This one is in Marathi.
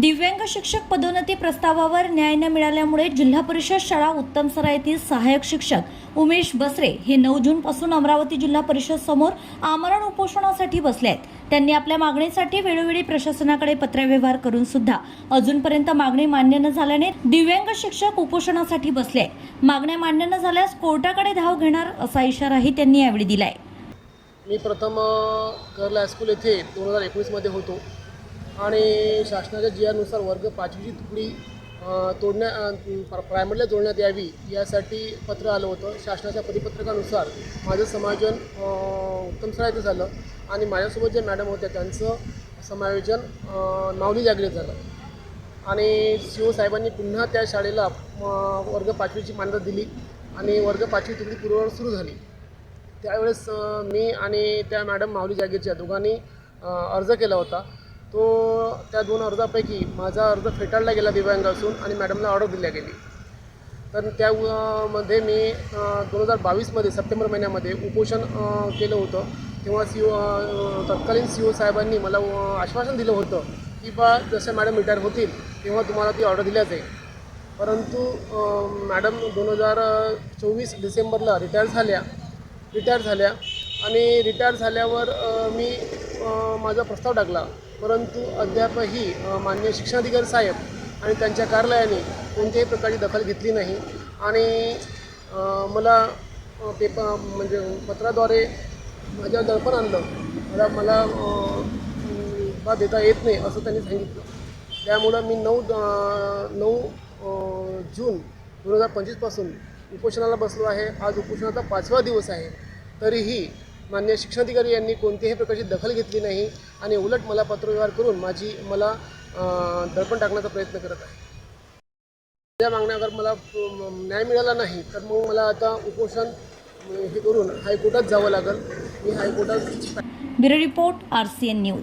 दिव्यांग शिक्षक पदोन्नती प्रस्तावावर न्याय न मिळाल्यामुळे जिल्हा परिषद शाळा उत्तम सरा येथील सहाय्यक शिक्षक उमेश बसरे हे नऊ जून पासून अमरावती जिल्हा परिषद समोर आमरण उपोषणासाठी बसले आहेत. त्यांनी आपल्या मागणीसाठी वेळोवेळी प्रशासनाकडे पत्रव्यवहार करून सुद्धा अजूनपर्यंत मागणी मान्य न झाल्याने दिव्यांग शिक्षक उपोषणासाठी बसले मागण्या मान्य न झाल्यास कोर्टाकडे धाव घेणार असा इशाराही त्यांनी यावेळी दिलाय. मी प्रथम हायस्कूल येथे दोन हजार एकोणीसमध्ये होतो. आणि शासनाच्या जियानुसार वर्ग पाचवीची तुकडी तोडण्या प्रायमरीला जोडण्यात यावी यासाठी पत्र आलं होतं. शासनाच्या परिपत्रकानुसार माझं समायोजन उत्तम सरायचं झालं आणि माझ्यासोबत जे मॅडम होत्या त्यांचं समायोजन अ, माऊली जागृत झालं. आणि शिवसाहेबांनी पुन्हा त्या शाळेला वर्ग पाचवीची मान्यता दिली आणि वर्ग पाचवी तुकडी पूर्ववर सुरू झाली. त्यावेळेस मी आणि त्या मॅडम माऊली जागीरच्या दोघांनी अर्ज केला होता. तो त्या दोन अर्जापैकी माझा अर्ज फेटाळला गेला दिव्यांग असून आणि मॅडमला ऑर्डर दिल्या गेली. तर त्या मध्ये मी दोन हजार बावीसमध्ये सप्टेंबर महिन्यामध्ये उपोषण केलं होतं. तेव्हा सी ओ तत्कालीन सी ओ साहेबांनी मला आश्वासन दिलं होतं की बा जसे मॅडम रिटायर होतील तेव्हा तुम्हाला ती ऑर्डर दिल्या जाईल. परंतु मॅडम दोन हजार चोवीस डिसेंबरला रिटायर झाल्या रिटायर झाल्या आणि रिटायर झाल्यावर मी माझा प्रस्ताव टाकला. परंतु अद्यापही मान्य शिक्षणाधिकारी साहेब आणि त्यांच्या कार्यालयाने कोणत्याही प्रकारची दखल घेतली नाही. आणि मला पेपर म्हणजे पत्राद्वारे माझ्या दडपण आणलं. मला मला बा देता येत नाही असं त्यांनी सांगितलं. त्यामुळं मी नऊ नऊ जून दोन हजार पंचवीसपासून उपोषणाला बसलो आहे. आज उपोषणाचा पाचवा दिवस आहे. तरीही मान्य शिक्षणाधिकारी यांनी कोणत्याही प्रकारची दखल घेतली नाही आणि उलट मला पत्रव्यवहार करून माझी मला दडपण टाकण्याचा प्रयत्न करत आहे. त्या मागण्या अगर मला न्याय मिळाला नाही तर मग मला आता उपोषण हे करून हायकोर्टात जावं लागेल. मी हायकोर्टात bureau report R C N news.